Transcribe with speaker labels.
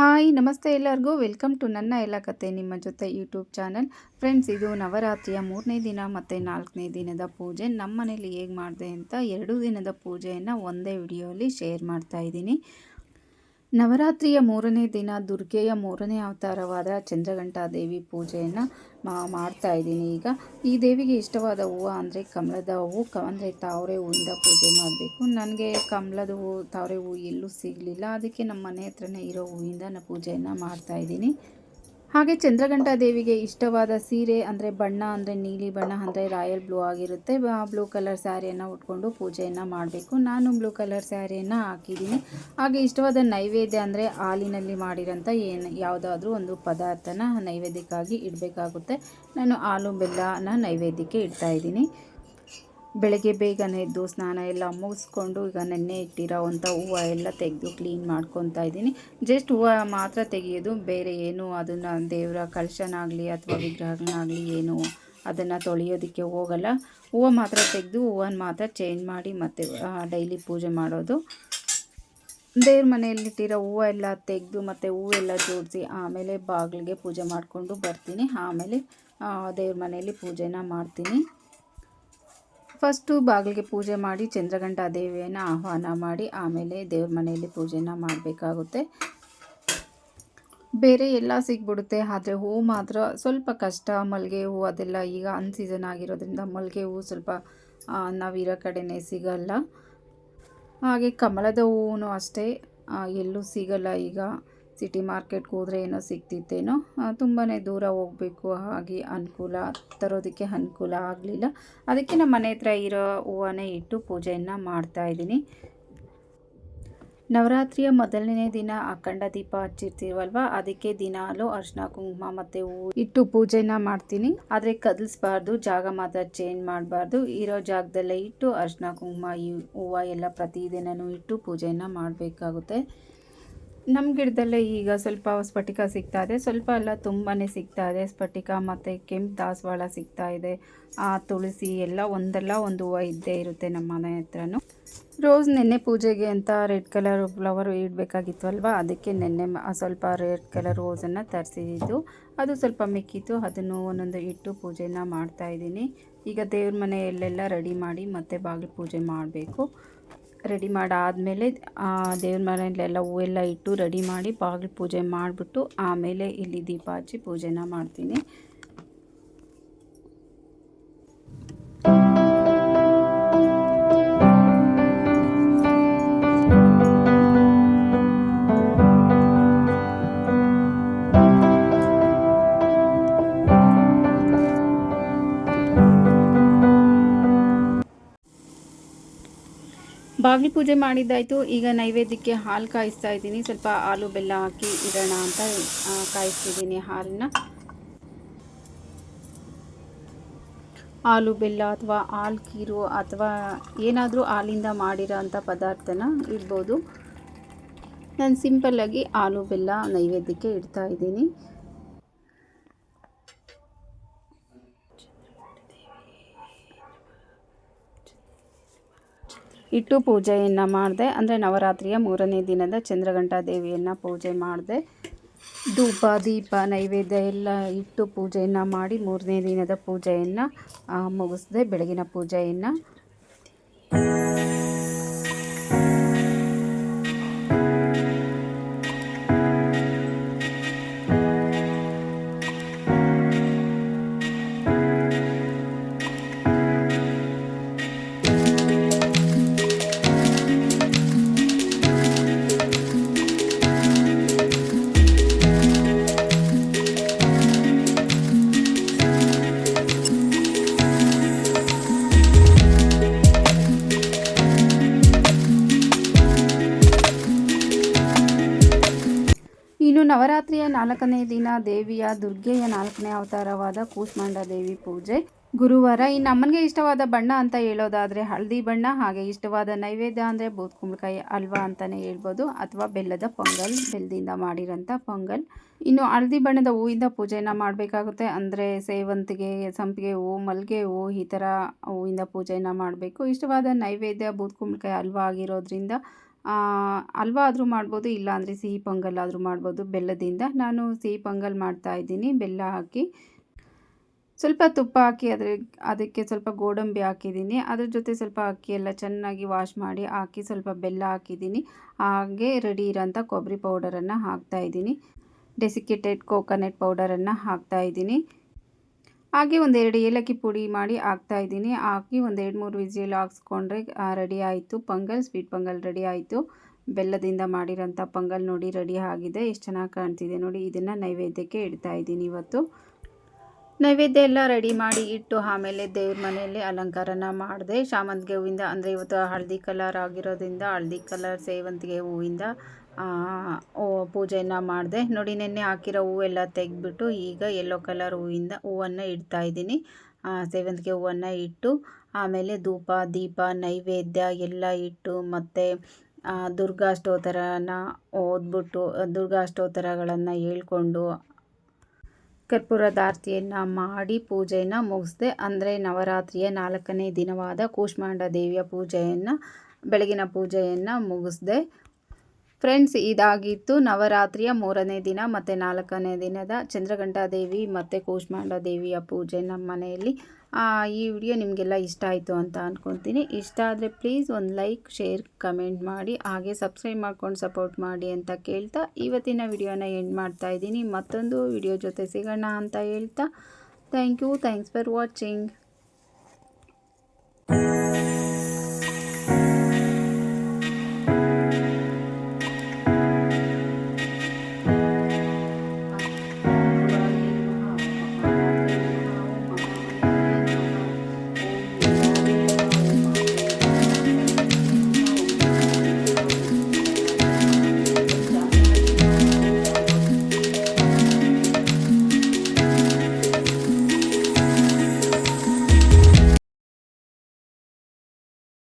Speaker 1: Hi, ನಮಸ್ತೆ ಎಲ್ಲರಿಗೂ. Welcome to ನನ್ನ ಎಲ್ಲ ಕತೆ ನಿಮ್ಮ ಜೊತೆ ಯೂಟ್ಯೂಬ್ ಚಾನಲ್. ಫ್ರೆಂಡ್ಸ್, ಇದು ನವರಾತ್ರಿಯ ಮೂರನೇ ದಿನ ಮತ್ತು ನಾಲ್ಕನೇ ದಿನದ ಪೂಜೆ. ನಮ್ಮ ಮನೇಲಿ ಹೇಗೆ ಮಾಡಿದೆ ಅಂತ ಎರಡು ದಿನದ ಪೂಜೆಯನ್ನು ಒಂದೇ ವಿಡಿಯೋಲಿ ಶೇರ್ ಮಾಡ್ತಾ ಇದ್ದೀನಿ. ನವರಾತ್ರಿಯ ಮೂರನೇ ದಿನ ದುರ್ಗೆಯ ಮೂರನೇ ಅವತಾರವಾದ ಚಂದ್ರಘಂಟಾ ದೇವಿ ಪೂಜೆಯನ್ನು ಮಾಡ್ತಾ ಇದ್ದೀನಿ. ಈಗ ಈ ದೇವಿಗೆ ಇಷ್ಟವಾದ ಹೂವು ಅಂದರೆ ಕಮಲದ ಹೂವು. ಅಂದರೆ ತಾವರೆ ಹೂವಿಂದ ಪೂಜೆ ಮಾಡಬೇಕು. ನನಗೆ ಕಮಲದ ಹೂವು ತಾವರೆ ಹೂವು ಎಲ್ಲೂ ಸಿಗಲಿಲ್ಲ. ಅದಕ್ಕೆ ನಮ್ಮ ಮನೆ ಹತ್ರನೇ ಇರೋ ಹೂವಿಂದ ನಾನು ಪೂಜೆಯನ್ನು ಮಾಡ್ತಾಯಿದ್ದೀನಿ ಹಾಗೆ ಚಂದ್ರಘಂಟಾ ದೇವಿಗೆ ಇಷ್ಟವಾದ ಸೀರೆ ಅಂದರೆ ಬಣ್ಣ ಅಂದರೆ ನೀಲಿ ಬಣ್ಣ ಅಂದರೆ ರಾಯಲ್ ಬ್ಲೂ ಆಗಿರುತ್ತೆ. ಆ ಬ್ಲೂ ಕಲರ್ ಸ್ಯಾರಿಯನ್ನು ಉಟ್ಕೊಂಡು ಪೂಜೆಯನ್ನು ಮಾಡಬೇಕು. ನಾನು ಬ್ಲೂ ಕಲರ್ ಸ್ಯಾರಿಯನ್ನು ಹಾಕಿದ್ದೀನಿ. ಹಾಗೆ ಇಷ್ಟವಾದ ನೈವೇದ್ಯ ಅಂದರೆ ಹಾಲಿನಲ್ಲಿ ಮಾಡಿರೋಂಥ ಏನು ಯಾವುದಾದ್ರೂ ಒಂದು ಪದಾರ್ಥನ ನೈವೇದ್ಯಕ್ಕಾಗಿ ಇಡಬೇಕಾಗುತ್ತೆ. ನಾನು ಹಾಲು, ಬೆಲ್ಲನ ನೈವೇದ್ಯಕ್ಕೆ ಇಡ್ತಾಯಿದ್ದೀನಿ ಬೆಳಗ್ಗೆ ಬೇಗನೆ ಎದ್ದು ಸ್ನಾನ ಎಲ್ಲ ಮುಗಿಸ್ಕೊಂಡು ಈಗ ನೆನ್ನೆ ಇಟ್ಟಿರೋವಂಥ ಹೂವು ಎಲ್ಲ ತೆಗೆದು ಕ್ಲೀನ್ ಮಾಡ್ಕೊತಾ ಇದ್ದೀನಿ. ಜಸ್ಟ್ ಹೂವು ಮಾತ್ರ ತೆಗೆಯೋದು, ಬೇರೆ ಏನು ಅದನ್ನು ದೇವರ ಕಲಶನಾಗಲಿ ಅಥವಾ ವಿಗ್ರಹನಾಗಲಿ ಏನು ಅದನ್ನು ತೊಳೆಯೋದಕ್ಕೆ ಹೋಗಲ್ಲ. ಹೂವು ಮಾತ್ರ ತೆಗೆದು ಹೂವನ್ನು ಮಾತ್ರ ಚೇಂಜ್ ಮಾಡಿ ಮತ್ತು ಡೈಲಿ ಪೂಜೆ ಮಾಡೋದು. ದೇವ್ರ ಮನೆಯಲ್ಲಿಟ್ಟಿರೋ ಹೂವು ಎಲ್ಲ ತೆಗೆದು ಮತ್ತು ಹೂವೆಲ್ಲ ಜೋಡಿಸಿ ಆಮೇಲೆ ಬಾಗಿಲಿಗೆ ಪೂಜೆ ಮಾಡಿಕೊಂಡು ಬರ್ತೀನಿ. ಆಮೇಲೆ ದೇವ್ರ ಮನೆಯಲ್ಲಿ ಪೂಜೆನ ಮಾಡ್ತೀನಿ. ಫಸ್ಟು ಬಾಗಿಲಿಗೆ ಪೂಜೆ ಮಾಡಿ ಚಂದ್ರಗಂಟ ದೇವಿಯನ್ನು ಆಹ್ವಾನ ಮಾಡಿ ಆಮೇಲೆ ದೇವ್ರ ಮನೆಯಲ್ಲಿ ಪೂಜೆನ ಮಾಡಬೇಕಾಗುತ್ತೆ. ಬೇರೆ ಎಲ್ಲ ಸಿಗ್ಬಿಡುತ್ತೆ, ಆದರೆ ಹೂವು ಮಾತ್ರ ಸ್ವಲ್ಪ ಕಷ್ಟ. ಮಲ್ಲಿಗೆ ಹೂವು ಅದೆಲ್ಲ ಈಗ ಅನ್ ಸೀಸನ್ ಆಗಿರೋದ್ರಿಂದ ಮಲ್ಲಿಗೆ ಹೂವು ಸ್ವಲ್ಪ ನಾವಿರೋ ಕಡೆನೇ ಸಿಗಲ್ಲ. ಹಾಗೆ ಕಮಲದ ಹೂವು ಅಷ್ಟೇ ಎಲ್ಲೂ ಸಿಗಲ್ಲ ಈಗ. ಸಿಟಿ ಮಾರ್ಕೆಟ್ಗೆ ಹೋದರೆ ಏನೋ ಸಿಗ್ತಿತ್ತೇನೋ ತುಂಬಾ ದೂರ ಹೋಗಬೇಕು, ಹಾಗೆ ಅನುಕೂಲ, ತರೋದಕ್ಕೆ ಅನುಕೂಲ ಆಗಲಿಲ್ಲ. ಅದಕ್ಕೆ ನಮ್ಮ ಮನೆ ಹತ್ರ ಇರೋ ಹೂವನ್ನೇ ಇಟ್ಟು ಪೂಜೆಯನ್ನು ಮಾಡ್ತಾಯಿದ್ದೀನಿ ನವರಾತ್ರಿಯ ಮೊದಲನೇ ದಿನ ಅಖಂಡ ದೀಪ ಹಚ್ಚಿರ್ತೀವಲ್ವ, ಅದಕ್ಕೆ ದಿನಾಲು ಅರ್ಶಿನ, ಕುಂಕುಮ ಮತ್ತು ಹೂ ಇಟ್ಟು ಪೂಜೆನ ಮಾಡ್ತೀನಿ. ಆದರೆ ಕದಲಿಸ್ಬಾರ್ದು, ಜಾಗ ಮಾತ್ರ ಚೇಂಜ್ ಮಾಡಬಾರ್ದು. ಇರೋ ಜಾಗದಲ್ಲೇ ಇಟ್ಟು ಅರ್ಶಿನ, ಕುಂಕುಮ, ಈ ಹೂವು ಎಲ್ಲ ಪ್ರತಿದಿನವೂ ಇಟ್ಟು ಪೂಜೆಯನ್ನು ಮಾಡಬೇಕಾಗುತ್ತೆ. ನಮ್ಮ ಗಿಡದಲ್ಲೇ ಈಗ ಸ್ವಲ್ಪ ಸ್ಫಟಿಕ ಸಿಗ್ತಾ ಇದೆ. ಸ್ವಲ್ಪ ಎಲ್ಲ ತುಂಬಾ ಸಿಗ್ತಾ ಇದೆ. ಸ್ಫಟಿಕ ಮತ್ತು ಕೆಂಪು ದಾಸವಾಳ ಸಿಗ್ತಾ ಇದೆ. ಆ ತುಳಸಿ ಎಲ್ಲ ಒಂದಲ್ಲ ಒಂದು ಹೂವು ಇದ್ದೇ ಇರುತ್ತೆ ನಮ್ಮ ಮನೆ ಹತ್ರನೂ. ರೋಸ್ ನೆನ್ನೆ ಪೂಜೆಗೆ ಅಂತ ರೆಡ್ ಕಲರ್ ಫ್ಲವರ್ ಇಡಬೇಕಾಗಿತ್ತು ಅದಕ್ಕೆ ನೆನ್ನೆ ಸ್ವಲ್ಪ ರೆಡ್ ಕಲರ್ ರೋಸನ್ನು ತರಿಸಿದ್ದು. ಅದು ಸ್ವಲ್ಪ ಮಿಕ್ಕಿತ್ತು. ಅದನ್ನು ಒಂದೊಂದು ಇಟ್ಟು ಪೂಜೆನ ಮಾಡ್ತಾಯಿದ್ದೀನಿ ಈಗ ದೇವ್ರ ಮನೆಯಲ್ಲೆಲ್ಲ ರೆಡಿ ಮಾಡಿ ಮತ್ತೆ ಬಾಗಿಲು ಪೂಜೆ ಮಾಡಬೇಕು. ರೆಡಿ ಮಾಡಾದಮೇಲೆ ದೇವ್ರ ಮನೆಯಲ್ಲೆಲ್ಲ ಹೂವೆಲ್ಲ ಇಟ್ಟು ರೆಡಿ ಮಾಡಿ ಬಾಗಿಲು ಪೂಜೆ ಮಾಡಿಬಿಟ್ಟು ಆಮೇಲೆ ಇಲ್ಲಿ ದೀಪ ಹಚ್ಚಿ ಪೂಜೆನ ಮಾಡ್ತೀನಿ. ಬಾಗಿಲು ಪೂಜೆ ಮಾಡಿದ್ದಾಯಿತು. ಈಗ ನೈವೇದ್ಯಕ್ಕೆ ಹಾಲು ಕಾಯಿಸ್ತಾ ಇದ್ದೀನಿ. ಸ್ವಲ್ಪ ಹಾಲು ಬೆಲ್ಲ ಹಾಕಿ ಇಡೋಣ ಅಂತ ಕಾಯಿಸ್ತಿದ್ದೀನಿ ಹಾಲನ್ನ. ಹಾಲು ಬೆಲ್ಲ ಅಥವಾ ಹಾಲು ಕೀರು ಅಥವಾ ಏನಾದರೂ ಹಾಲಿಂದ ಮಾಡಿರೋ ಅಂಥ ಪದಾರ್ಥನ ಇಡ್ಬೋದು. ನಾನು ಸಿಂಪಲ್ಲಾಗಿ ಹಾಲು ಬೆಲ್ಲ ನೈವೇದ್ಯಕ್ಕೆ ಇಡ್ತಾ ಇದ್ದೀನಿ. ಇಟ್ಟು ಪೂಜೆಯನ್ನು ಮಾಡಿದೆ, ಅಂದರೆ ನವರಾತ್ರಿಯ ಮೂರನೇ ದಿನದ ಚಂದ್ರಘಂಟಾ ದೇವಿಯನ್ನು ಪೂಜೆ ಮಾಡಿದೆ. ಧೂಪ, ದೀಪ, ನೈವೇದ್ಯ ಎಲ್ಲ ಇಟ್ಟು ಪೂಜೆಯನ್ನು ಮಾಡಿ ಮೂರನೇ ದಿನದ ಪೂಜೆಯನ್ನು ಮುಗಿಸಿದೆ, ಬೆಳಗಿನ ಪೂಜೆಯನ್ನು. ನವರಾತ್ರಿಯ ನಾಲ್ಕನೇ ದಿನ ದೇವಿಯ ದುರ್ಗೆಯ ನಾಲ್ಕನೇ ಅವತಾರವಾದ ಕೂಸ್ಮಾಂಡ ದೇವಿ ಪೂಜೆ. ಗುರುವಾರ ಇನ್ನು ಅಮ್ಮನಿಗೆ ಇಷ್ಟವಾದ ಬಣ್ಣ ಅಂತ ಹೇಳೋದಾದರೆ ಹಳದಿ ಬಣ್ಣ, ಹಾಗೆ ಇಷ್ಟವಾದ ನೈವೇದ್ಯ ಅಂದರೆ ಬೂತ್ ಕುಂಬಳಕಾಯಿ ಹಲ್ವಾ ಅಂತಲೇ ಹೇಳ್ಬೋದು. ಅಥವಾ ಬೆಲ್ಲದ ಪೊಂಗಲ್ ಬೆಲ್ಲದಿಂದ ಮಾಡಿರೋಂಥ ಪೊಂಗಲ್. ಇನ್ನು ಹಳದಿ ಬಣ್ಣದ ಹೂವಿಂದ ಪೂಜೆಯನ್ನು ಮಾಡಬೇಕಾಗುತ್ತೆ. ಅಂದರೆ ಸೇವಂತಿಗೆ, ಸಂಪಿಗೆ ಹೂವು ಮಲ್ಲಿಗೆ ಹೂವು ಈ ಥರ ಹೂವಿಂದ ಪೂಜೆಯನ್ನು ಮಾಡಬೇಕು. ಇಷ್ಟವಾದ ನೈವೇದ್ಯ ಬೂತ್ ಕುಂಬಳಕಾಯಿ ಹಲ್ವಾ ಆಗಿರೋದ್ರಿಂದ ಹಲ್ವಾ ಆದರೂ ಮಾಡ್ಬೋದು, ಇಲ್ಲಾಂದರೆ ಸಿಹಿ ಪೊಂಗಲ್ ಆದರೂ ಮಾಡ್ಬೋದು. ಬೆಲ್ಲದಿಂದ ನಾನು ಸಿಹಿ ಪೊಂಗಲ್ ಮಾಡ್ತಾ ಇದ್ದೀನಿ. ಬೆಲ್ಲ ಹಾಕಿ ಸ್ವಲ್ಪ ತುಪ್ಪ ಹಾಕಿ ಅದ್ರ, ಅದಕ್ಕೆ ಸ್ವಲ್ಪ ಗೋಡಂಬಿ ಹಾಕಿದ್ದೀನಿ. ಅದ್ರ ಜೊತೆ ಸ್ವಲ್ಪ ಅಕ್ಕಿ ಎಲ್ಲ ಚೆನ್ನಾಗಿ ವಾಶ್ ಮಾಡಿ ಹಾಕಿ ಸ್ವಲ್ಪ ಬೆಲ್ಲ ಹಾಕಿದ್ದೀನಿ. ಹಾಗೆ ರೆಡಿ ಇರೋಂಥ ಕೊಬ್ಬರಿ ಪೌಡರನ್ನು ಹಾಕ್ತಾಯಿದ್ದೀನಿ ಡೆಸಿಕೇಟೆಡ್ ಕೋಕೋನಟ್ ಪೌಡರನ್ನು ಹಾಕ್ತಾಯಿದ್ದೀನಿ ಹಾಗೆ ಒಂದೆರಡು ಏಲಕ್ಕಿ ಪುಡಿ ಮಾಡಿ ಹಾಕ್ತಾ ಇದ್ದೀನಿ. ಹಾಕಿ ಒಂದೆರಡು ಮೂರು ವಿಸಿಲ್ ಹಾಕ್ಸ್ಕೊಂಡ್ರೆ ರೆಡಿ ಆಯಿತು. ಪೊಂಗಲ್, ಸ್ವೀಟ್ ಪೊಂಗಲ್ ರೆಡಿ ಆಯಿತು. ಬೆಲ್ಲದಿಂದ ಮಾಡಿರೋಂಥ ಪೊಂಗಲ್ ನೋಡಿ ರೆಡಿ ಆಗಿದೆ. ಎಷ್ಟು ಚೆನ್ನಾಗಿ ಕಾಣ್ತಿದೆ ನೋಡಿ. ಇದನ್ನು ನೈವೇದ್ಯಕ್ಕೆ ಇಡ್ತಾ ಇದ್ದೀನಿ ಇವತ್ತು. ನೈವೇದ್ಯ ಎಲ್ಲ ರೆಡಿ ಮಾಡಿ ಇಟ್ಟು ಆಮೇಲೆ ದೇವ್ರ ಮನೆಯಲ್ಲಿ ಅಲಂಕಾರನ ಮಾಡಿದೆ. ಶಾಮಂತಿಗೆ ಹೂವಿಂದ, ಅಂದರೆ ಇವತ್ತು ಹಳದಿ ಕಲರ್ ಆಗಿರೋದ್ರಿಂದ ಹಳದಿ ಕಲರ್ ಸೇವಂತಿಗೆ ಹೂವಿಂದ ಪೂಜೆಯನ್ನು ಮಾಡಿದೆ. ನೋಡಿ, ನೆನ್ನೆ ಹಾಕಿರೋ ಹೂವೆಲ್ಲ ತೆಗೆದ್ಬಿಟ್ಟು ಈಗ ಯೆಲ್ಲೋ ಕಲರ್ ಹೂವಿಂದ ಹೂವನ್ನು ಇಡ್ತಾ ಇದ್ದೀನಿ. ಸೇವಂತಿಗೆ ಹೂವನ್ನು ಇಟ್ಟು, ಆಮೇಲೆ ಧೂಪ, ದೀಪ, ನೈವೇದ್ಯ ಎಲ್ಲ ಇಟ್ಟು, ಮತ್ತು ದುರ್ಗಾಷ್ಟೋತ್ತರನ ಓದ್ಬಿಟ್ಟು ದುರ್ಗಾಷ್ಟೋತ್ತರಗಳನ್ನು ಹೇಳ್ಕೊಂಡು ಕರ್ಪೂರದ ಆರತಿಯನ್ನು ಮಾಡಿ ಪೂಜೆಯನ್ನು ಮುಗಿಸ್ದೆ. ಅಂದರೆ ನವರಾತ್ರಿಯ ನಾಲ್ಕನೇ ದಿನವಾದ ಕೂಷ್ಮಾಂಡ ದೇವಿಯ ಪೂಜೆಯನ್ನು, ಬೆಳಗಿನ ಪೂಜೆಯನ್ನು ಮುಗಿಸ್ದೆ. ಫ್ರೆಂಡ್ಸ್, ಇದಾಗಿತ್ತು ನವರಾತ್ರಿಯ ಮೂರನೇ ದಿನ ಮತ್ತು ನಾಲ್ಕನೇ ದಿನದ ಚಂದ್ರಘಂಟಾ ದೇವಿ ಮತ್ತು ಕೂಷ್ಮಾಂಡ ದೇವಿಯ ಪೂಜೆ ನಮ್ಮ ಮನೆಯಲ್ಲಿ. ಈ ವಿಡಿಯೋ ನಿಮಗೆಲ್ಲ ಇಷ್ಟ ಆಯಿತು ಅಂತ ಅಂದ್ಕೊತೀನಿ ಇಷ್ಟ ಆದರೆ ಪ್ಲೀಸ್ ಒಂದು ಲೈಕ್ ಶೇರ್ ಕಮೆಂಟ್ ಮಾಡಿ. ಹಾಗೆ ಸಬ್ಸ್ಕ್ರೈಬ್ ಮಾಡ್ಕೊಂಡು ಸಪೋರ್ಟ್ ಮಾಡಿ ಅಂತ ಕೇಳ್ತಾ ಇವತ್ತಿನ ವಿಡಿಯೋನ ಎಂಡ್ ಮಾಡ್ತಾ ಇದ್ದೀನಿ. ಮತ್ತೊಂದು ವಿಡಿಯೋ ಜೊತೆ ಸಿಗೋಣ ಅಂತ ಹೇಳ್ತಾ. Thank you thanks for watching